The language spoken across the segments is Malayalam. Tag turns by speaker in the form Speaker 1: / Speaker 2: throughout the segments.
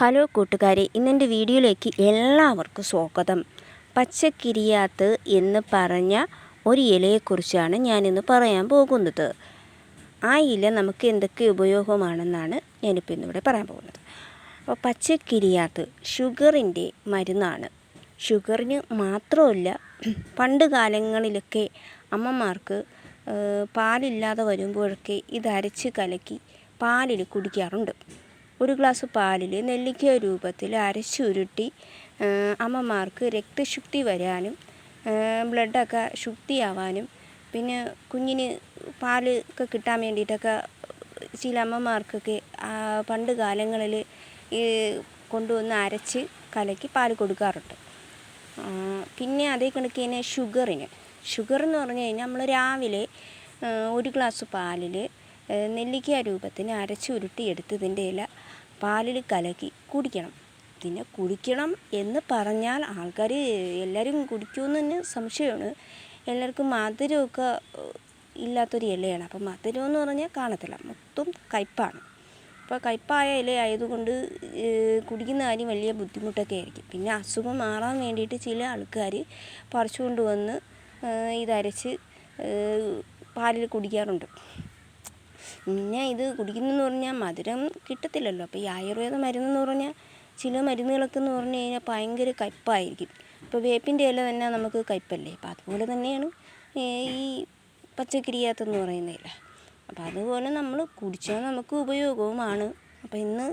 Speaker 1: ഹലോ കൂട്ടുകാരെ ഇന്നെന്റെ വീഡിയോയിലേക്ക് എല്ലാവർക്കും സ്വാഗതം. പച്ചക്കിരിയാത്ത് എന്ന് പറഞ്ഞ ഒരു ഇലയെക്കുറിച്ചാണ് ഞാനിന്ന് പറയാൻ പോകുന്നത്. ആ ഇല നമുക്ക് എന്തൊക്കെ ഉപയോഗമാണെന്നാണ് ഞാനിപ്പോൾ ഇന്നിവിടെ പറയാൻ പോകുന്നത്. അപ്പോൾ പച്ചക്കിരിയാത്ത് ഷുഗറിന്റെ മരുന്നാണ്. ഷുഗറിന് മാത്രമല്ല പണ്ട് കാലങ്ങളിലൊക്കെ അമ്മമാർക്ക് പാലില്ലാതെ വരുമ്പോഴൊക്കെ ഇത് അരച്ച് കലക്കി പാലിൽ കുടിക്കാറുണ്ട്. ഒരു ഗ്ലാസ് പാലിൽ നെല്ലിക്ക രൂപത്തിൽ അരച്ചുരുട്ടി അമ്മമാർക്ക് രക്തശുദ്ധി വരാനും ബ്ലഡൊക്കെ ശുദ്ധിയാവാനും പിന്നെ കുഞ്ഞിന് പാൽ ഒക്കെ കിട്ടാൻ വേണ്ടിയിട്ടൊക്കെ ചില അമ്മമാർക്കൊക്കെ പണ്ട് കാലങ്ങളിൽ ഈ കൊണ്ടുവന്ന് അരച്ച് കലക്കി പാൽ കൊടുക്കാറുണ്ട്. പിന്നെ അതേ കണക്ക് തന്നെ ഷുഗറിന്. ഷുഗർ എന്ന് പറഞ്ഞു കഴിഞ്ഞാൽ നമ്മൾ രാവിലെ ഒരു ഗ്ലാസ് പാലിൽ നെല്ലിക്ക രൂപത്തിന് അരച്ച് ഉരുട്ടി എടുത്തതിന്റെ ഇല പാലിൽ കലക്കി കുടിക്കണം. പിന്നെ കുടിക്കണം എന്ന് പറഞ്ഞാൽ ആൾക്കാർ എല്ലാവരും കുടിക്കുമെന്ന് തന്നെ സംശയമാണ്. എല്ലാവർക്കും മധുരമൊക്കെ ഇല്ലാത്തൊരു ഇലയാണ്. അപ്പം മധുരം എന്ന് പറഞ്ഞാൽ കാണത്തില്ല. മൊത്തം കയ്പ്പാണ്. അപ്പോൾ കയ്പായ ഇല ആയതുകൊണ്ട് കുടിക്കുന്ന കാര്യം വലിയ ബുദ്ധിമുട്ടൊക്കെ ആയിരിക്കും. പിന്നെ അസുഖം മാറാൻ വേണ്ടിയിട്ട് ചില ആൾക്കാർ പറിച്ചുകൊണ്ട് വന്ന് ഇതരച്ച് പാലിൽ കുടിക്കാറുണ്ട്. പിന്നെ ഇത് കുടിക്കുന്നതെന്ന് പറഞ്ഞാൽ മധുരം കിട്ടത്തില്ലല്ലോ. അപ്പോൾ ഈ ആയുർവേദ മരുന്നെന്ന് പറഞ്ഞാൽ ചില മരുന്നുകളൊക്കെ എന്ന് പറഞ്ഞു കഴിഞ്ഞാൽ ഭയങ്കര കയ്പ്പായിരിക്കും ഇപ്പോൾ വേപ്പിന്റെ ഇല തന്നെ നമുക്ക് കയ്പ്പല്ലേ? അപ്പോൾ അതുപോലെ തന്നെയാണ് ഈ പച്ചക്കരിയാത്തെന്ന് പറയുന്ന ഇല. അപ്പോൾ അതുപോലെ നമ്മൾ കുടിച്ചാൽ നമുക്ക് ഉപയോഗവുമാണ്. അപ്പോൾ ഇന്ന്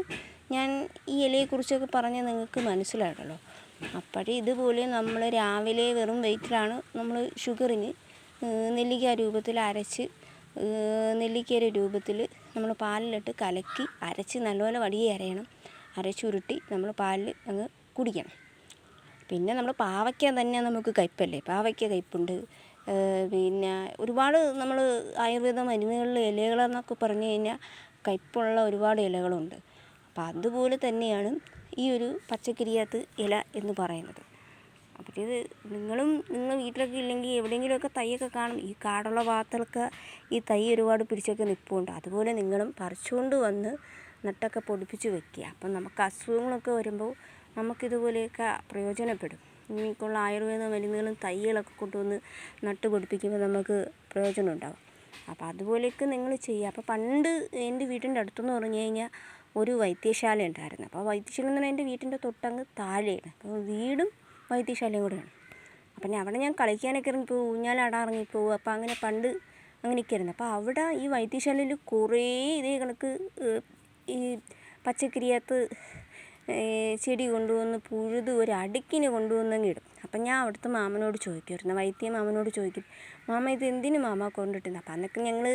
Speaker 1: ഞാൻ ഈ ഇലയെക്കുറിച്ചൊക്കെ പറഞ്ഞാൽ നിങ്ങൾക്ക് മനസ്സിലായിട്ടല്ലോ അപ്പോഴേ ഇതുപോലെ നമ്മൾ രാവിലെ വെറും വെയിറ്റിലാണ് നമ്മൾ ഷുഗറിന് നെല്ലിക്ക രൂപത്തിൽ അരച്ച് നെല്ലിക്കയുടെ രൂപത്തിൽ നമ്മൾ പാലിലിട്ട് കലക്കി അരച്ച് നല്ലപോലെ വടിയെ അരയണം. അരച്ചുരുട്ടി നമ്മൾ പാലിൽ അങ്ങ് കുടിക്കണം. പിന്നെ നമ്മൾ പാവയ്ക്ക തന്നെ നമുക്ക് കയ്പ്പല്ലേ? പാവയ്ക്ക കയ്പ്പുണ്ട്. പിന്നെ ഒരുപാട് നമ്മൾ ആയുർവേദ മരുന്നുകളിലെ ഇലകളെന്നൊക്കെ പറഞ്ഞു കഴിഞ്ഞാൽ കയ്പ്പുള്ള ഒരുപാട് ഇലകളുണ്ട്. അപ്പം അതുപോലെ തന്നെയാണ് ഈ ഒരു പച്ചക്കിരിയാത്ത് ഇല എന്ന് പറയുന്നത്. അപ്പോൾ ഇത് നിങ്ങളും നിങ്ങൾ വീട്ടിലൊക്കെ ഇല്ലെങ്കിൽ എവിടെയെങ്കിലുമൊക്കെ തൈയൊക്കെ കാണും. ഈ കാടുള്ള ഭാഗത്തൊക്കെ ഈ തൈ ഒരുപാട് പിടിച്ചൊക്കെ നിൽപ്പുണ്ട് അതുപോലെ നിങ്ങളും പറിച്ചുകൊണ്ട് വന്ന് നട്ടൊക്കെ പൊടിപ്പിച്ച് വെക്കുക. അപ്പം നമുക്ക് അസുഖങ്ങളൊക്കെ വരുമ്പോൾ നമുക്കിതുപോലെയൊക്കെ പ്രയോജനപ്പെടും. ഇനിക്കുള്ള ആയുർവേദ മരുന്നുകളും തൈകളൊക്കെ കൊണ്ടുവന്ന് നട്ട് പൊടിപ്പിക്കുമ്പോൾ നമുക്ക് പ്രയോജനം ഉണ്ടാകും അപ്പോൾ അതുപോലെയൊക്കെ നിങ്ങൾ ചെയ്യുക. അപ്പോൾ പണ്ട് എന്റെ വീട്ടിന്റെ അടുത്തെന്ന് പറഞ്ഞു കഴിഞ്ഞാൽ ഒരു വൈദ്യശാല ഉണ്ടായിരുന്നു. അപ്പോൾ വൈദ്യശാല എന്ന് പറഞ്ഞാൽ എന്റെ വീട്ടിന്റെ തൊട്ടങ്ങ് താഴെയാണ്. അപ്പോൾ വീടും വൈദ്യശാലയും കൂടെയാണ്. അപ്പം ഞാൻ അവിടെ ഞാൻ കളിക്കാനൊക്കെ ഇറങ്ങിപ്പോവും ഊഞ്ഞാലാടാൻ ഇറങ്ങിപ്പോവും അപ്പം അങ്ങനെ പണ്ട് അങ്ങനെയൊക്കെ ആയിരുന്നു. അപ്പോൾ അവിടെ ഈ വൈദ്യശാലയിൽ കുറേ ഇതേ കണക്ക് ഈ പച്ചക്കറിയകത്ത് ചെടി കൊണ്ടുവന്ന് പുഴുത് ഒരു അടുക്കിന് കൊണ്ടുവന്നങ്ങ് ഇടും. അപ്പം ഞാൻ അവിടുത്തെ മാമനോട് ചോദിക്കുമായിരുന്നു. വൈദ്യ മാമനോട് ചോദിക്കും മാമ ഇത് എന്തിനു മാമ കൊണ്ടിട്ടുണ്ട് അപ്പം അന്നൊക്കെ ഞങ്ങൾ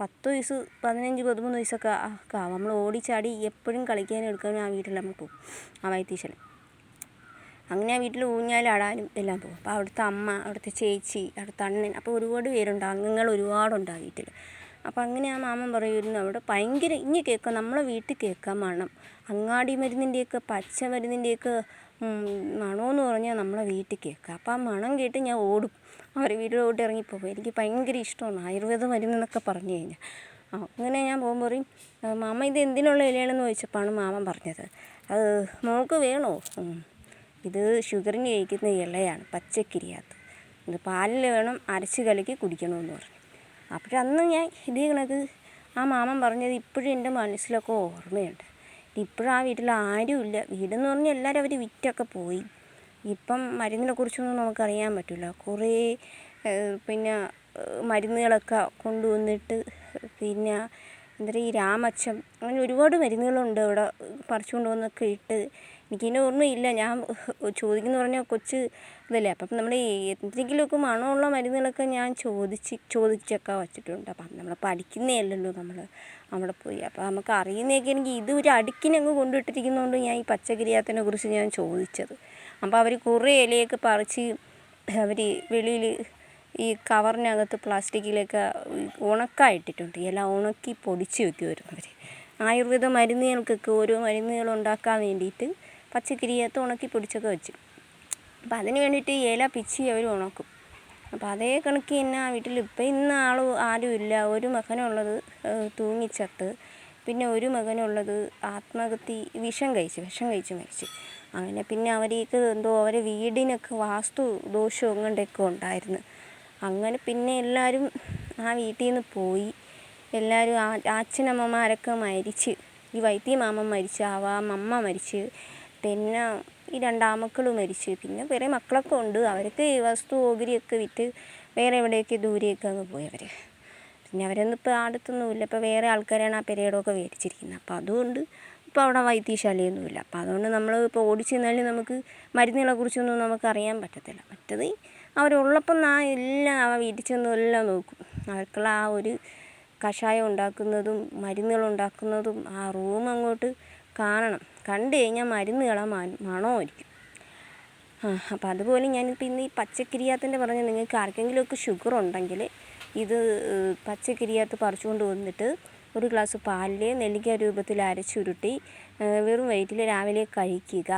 Speaker 1: പത്ത് വയസ്സ് പതിനഞ്ച് പതിമൂന്ന് വയസ്സൊക്കെ ആക്കാം നമ്മൾ ഓടിച്ചാടി എപ്പോഴും കളിക്കാനും എടുക്കാനും ആ വീട്ടിൽ നമ്മൾ പോകും ആ വൈദ്യശാല അങ്ങനെ ആ വീട്ടിൽ ഊഞ്ഞാലാടാനും എല്ലാം പോകും. അപ്പോൾ അവിടുത്തെ അമ്മ അവിടുത്തെ ചേച്ചി അവിടുത്തെ അണ്ണൻ അപ്പോൾ ഒരുപാട് പേരുണ്ട് അംഗങ്ങൾ ഒരുപാടുണ്ട് ആ വീട്ടിൽ. അപ്പോൾ അങ്ങനെ ആ മാമൻ പറയുമായിരുന്നു അവിടെ ഭയങ്കര ഇങ്ങനെ കേൾക്കാം നമ്മളെ വീട്ടിൽ കേൾക്കാൻ മണം അങ്ങാടി മരുന്നിന്റെയൊക്കെ പച്ച മരുന്നിന്റെയൊക്കെ മണമെന്ന് പറഞ്ഞാൽ നമ്മളെ വീട്ടിൽ കേൾക്കാം. അപ്പോൾ ആ മണം കേട്ട് ഞാൻ ഓടും. അവരെ വീട്ടിലോട്ട് ഇറങ്ങിപ്പോകും. എനിക്ക് ഭയങ്കര ഇഷ്ടമാണ് ആയുർവേദ മരുന്നെന്നൊക്കെ പറഞ്ഞു കഴിഞ്ഞാൽ. അങ്ങനെ ഞാൻ പോകുമ്പോൾ പറയും "ആ, മാമ ഇത് എന്തിനുള്ള ഇലയാണെന്ന് ചോദിച്ചപ്പോഴാണ് മാമൻ പറഞ്ഞത്. അത് മോൾക്ക് വേണോ. ഇത് ഷുഗറിന് കഴിക്കുന്ന ഇലയാണ് പച്ചക്കിരിയാത്ത്. ഇത് പാലിൽ വേണം അരച്ച് കലക്കി കുടിക്കണമെന്ന് പറഞ്ഞു. അപ്പോഴന്ന് ഞാൻ ഇതേ കണക്ക് ആ മാമൻ പറഞ്ഞത് ഇപ്പോഴും എന്റെ മനസ്സിലൊക്കെ ഓർമ്മയുണ്ട്. ഇപ്പോഴും ആ വീട്ടിൽ ആരുമില്ല. വീടെന്ന് പറഞ്ഞാൽ എല്ലാവരും അവർ വിറ്റൊക്കെ പോയി. ഇപ്പം മരുന്നിനെ കുറിച്ചൊന്നും നമുക്കറിയാൻ പറ്റില്ല. കുറേ പിന്നെ മരുന്നുകളൊക്കെ കൊണ്ടുവന്നിട്ട് പിന്നെ എന്താ പറയുക ഈ രാമച്ചം അങ്ങനെ ഒരുപാട് മരുന്നുകളുണ്ട് അവിടെ പറിച്ചുകൊണ്ട് വന്നൊക്കെ ഇട്ട് എനിക്കിതിന്റെ ഓർമ്മയില്ല ഞാൻ ചോദിക്കുന്ന പറഞ്ഞാൽ കൊച്ച് ഇതല്ലേ? അപ്പം നമ്മൾ എന്തെങ്കിലുമൊക്കെ മണമുള്ള മരുന്നുകളൊക്കെ ഞാൻ ചോദിച്ച് ചോദിച്ചൊക്കെ വച്ചിട്ടുണ്ട്. അപ്പം നമ്മൾ പഠിക്കുന്നേ അല്ലല്ലോ നമ്മൾ അവിടെ പോയി. അപ്പം നമുക്ക് അറിയുന്നതൊക്കെ എനിക്ക് ഇത് ഒരു അടുക്കിനങ്ങ് കൊണ്ടുവിട്ടിരിക്കുന്നതുകൊണ്ട് ഞാൻ ഈ പച്ചക്കരിയാത്തിനെ കുറിച്ച് ഞാൻ ചോദിച്ചത്. അപ്പോൾ അവർ കുറേ ഇലയൊക്കെ പറിച്ച് അവർ വെളിയിൽ ഈ കവറിനകത്ത് പ്ലാസ്റ്റിക്കിലൊക്കെ ഉണക്കായിട്ടിട്ടുണ്ട്. ഇല ഉണക്കി പൊടിച്ച് വെക്കുമായിരുന്നു അവർ. ആയുർവേദ മരുന്നുകൾക്കൊക്കെ ഓരോ മരുന്നുകൾ ഉണ്ടാക്കാൻ വേണ്ടിയിട്ട് പച്ചക്കരിയത്ത് ഉണക്കി പൊടിച്ചൊക്കെ വെച്ച്. അപ്പം അതിന് വേണ്ടിയിട്ട് ഇല പിച്ചി അവർ ഉണക്കും. അപ്പോൾ അതേ കണക്ക് തന്നെ ആ വീട്ടിൽ ഇപ്പം ഇന്ന് ആൾ ആരും ഇല്ല. ഒരു മകനുള്ളത് തൂങ്ങിച്ചത്ത്. പിന്നെ ഒരു മകനുള്ളത് ആത്മഹത്യ വിഷം കഴിച്ച് വിഷം കഴിച്ച് മരിച്ചു. അങ്ങനെ പിന്നെ അവർക്ക് എന്തോ അവരെ വീടിനൊക്കെ വാസ്തു ദോഷവും അങ്ങോട്ടൊക്കെ ഉണ്ടായിരുന്നു. അങ്ങനെ പിന്നെ എല്ലാവരും ആ വീട്ടിൽ നിന്ന് പോയി. എല്ലാവരും ആ അച്ഛനമ്മമാരൊക്കെ മരിച്ച്. ഈ വൈദ്യമാമൻ മരിച്ച് അവ അമ്മ മരിച്ച്. പിന്നെ ഈ രണ്ടാമക്കൾ മരിച്ചു. പിന്നെ വേറെ മക്കളൊക്കെ ഉണ്ട്. അവരൊക്കെ വസ്തു ഓഹരിയൊക്കെ വിറ്റ് വേറെ എവിടെയൊക്കെ ദൂരെയൊക്കെ അങ്ങ് പോയി അവർ പിന്നെ അവരൊന്നും ഇപ്പോൾ അടുത്തൊന്നുമില്ല ഇപ്പോൾ വേറെ ആൾക്കാരാണ് ആ പെരയിടമൊക്കെ മേടിച്ചിരിക്കുന്നത് അപ്പോൾ അതുകൊണ്ട് ഇപ്പോൾ അവിടെ വൈദ്യശാലയൊന്നുമില്ല. അപ്പോൾ അതുകൊണ്ട് നമ്മൾ ഇപ്പോൾ ഓടിച്ചു ചെന്നാലും നമുക്ക് മരുന്നുകളെ കുറിച്ചൊന്നും നമുക്ക് അറിയാൻ പറ്റത്തില്ല. മറ്റത് അവരുള്ളപ്പം ആ എല്ലാം ആ വീട്ടിൽ ചെന്നും എല്ലാം നോക്കും. അവർക്കുള്ള ആ ഒരു കഷായം ഉണ്ടാക്കുന്നതും മരുന്നുകൾ ഉണ്ടാക്കുന്നതും ആ റൂം അങ്ങോട്ട് കാണണം. കണ്ടു കഴിഞ്ഞാൽ മരുന്നുകളെ മണമായിരിക്കും. ആ അപ്പോൾ അതുപോലെ ഞാനിപ്പോൾ ഇന്ന് ഈ പച്ചക്കിരിയാത്തിന്റെ പറഞ്ഞ നിങ്ങൾക്ക് ആർക്കെങ്കിലുമൊക്കെ ഷുഗർ ഉണ്ടെങ്കിൽ ഇത് പച്ചക്കിരിയാത്ത് പറിച്ചുകൊണ്ട് വന്നിട്ട് ഒരു ഗ്ലാസ് പാലിൽ നെല്ലിക്ക രൂപത്തിൽ അരച്ചുരുട്ടി വെറും വയറ്റിൽ രാവിലെ കഴിക്കുക.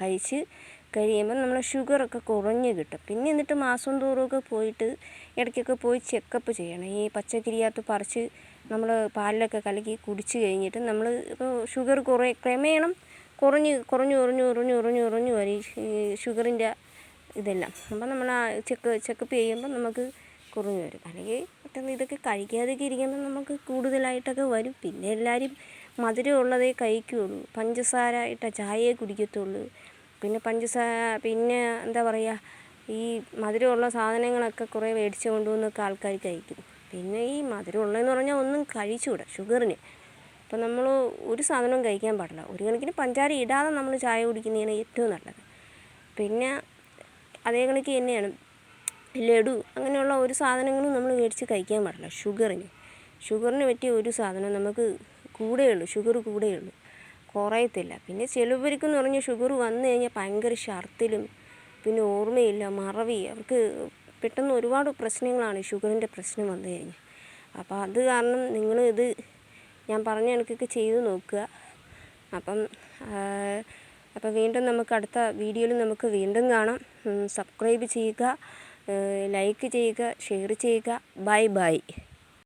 Speaker 1: കഴിച്ച് കഴിയുമ്പോൾ നമ്മളെ ഷുഗറൊക്കെ കുറഞ്ഞ് കിട്ടും. പിന്നെ എന്നിട്ട് മാസം തോറുമൊക്കെ പോയിട്ട് ഇടയ്ക്കൊക്കെ പോയി ചെക്കപ്പ് ചെയ്യണം. ഈ പച്ചക്കിരിയാത്ത് പറിച്ച് നമ്മൾ പാലിലൊക്കെ കലക്കി കുടിച്ച് കഴിഞ്ഞിട്ട് നമ്മൾ ഇപ്പോൾ ഷുഗർ കുറേ ക്രമേണം കുറഞ്ഞ് കുറഞ്ഞ് കുറഞ്ഞ് കുറഞ്ഞ് കുറഞ്ഞ് കുറഞ്ഞ് വരും. ഈ ഷുഗറിന്റെ ഇതെല്ലാം. അപ്പം നമ്മൾ ആ ചെക്ക് ചെക്കപ്പ് ചെയ്യുമ്പോൾ നമുക്ക് കുറഞ്ഞു വരും. അല്ലെങ്കിൽ പെട്ടെന്ന് ഇതൊക്കെ കഴിക്കാതെയൊക്കെ ഇരിക്കുമ്പോൾ നമുക്ക് കൂടുതലായിട്ടൊക്കെ വരും. പിന്നെ എല്ലാവരും മധുരം ഉള്ളതേ കഴിക്കുകയുള്ളൂ പഞ്ചസാര ഇട്ട ചായയെ കുടിക്കത്തുള്ളൂ. പിന്നെ പഞ്ചസാര പിന്നെ എന്താ പറയുക ഈ മധുരമുള്ള സാധനങ്ങളൊക്കെ കുറേ മേടിച്ച് കൊണ്ടുവന്നൊക്കെ ആൾക്കാർ കഴിക്കും. പിന്നെ ഈ മധുരം ഉള്ളതെന്ന് പറഞ്ഞാൽ ഒന്നും കഴിച്ചുകൂടാ ഷുഗറിന് അപ്പം നമ്മൾ ഒരു സാധനവും കഴിക്കാൻ പാടില്ല. ഒരു കണക്കിന് പഞ്ചാര ഇടാതെ നമ്മൾ ചായ കുടിക്കുന്നതാണ് ഏറ്റവും നല്ലത്. പിന്നെ അതേ കണക്ക് തന്നെയാണ് ലഡു അങ്ങനെയുള്ള ഒരു സാധനങ്ങളും നമ്മൾ മേടിച്ച് കഴിക്കാൻ പാടില്ല ഷുഗറിന് ഷുഗറിന് പറ്റിയ ഒരു സാധനം നമുക്ക് കൂടെയുള്ളൂ ഷുഗർ കൂടെയുള്ളൂ കുറയത്തില്ല. പിന്നെ ചിലവർക്കെന്ന് പറഞ്ഞാൽ ഷുഗർ വന്നു കഴിഞ്ഞാൽ ഭയങ്കര ഷർത്തിലും പിന്നെ ഓർമ്മയില്ല മറവി അവർക്ക് പെട്ടെന്ന് ഒരുപാട് പ്രശ്നങ്ങളാണ് ഷുഗറിന്റെ പ്രശ്നം വന്നു കഴിഞ്ഞാൽ അപ്പോൾ അത് കാരണം നിങ്ങൾ ഇത് ഞാൻ പറഞ്ഞ കണക്കൊക്കെ ചെയ്ത് നോക്കുക. അപ്പം അപ്പോൾ വീണ്ടും നമുക്ക് അടുത്ത വീഡിയോയിൽ നമുക്ക് വീണ്ടും കാണാം. സബ്സ്ക്രൈബ് ചെയ്യുക ലൈക്ക് ചെയ്യുക ഷെയർ ചെയ്യുക. Bye bye.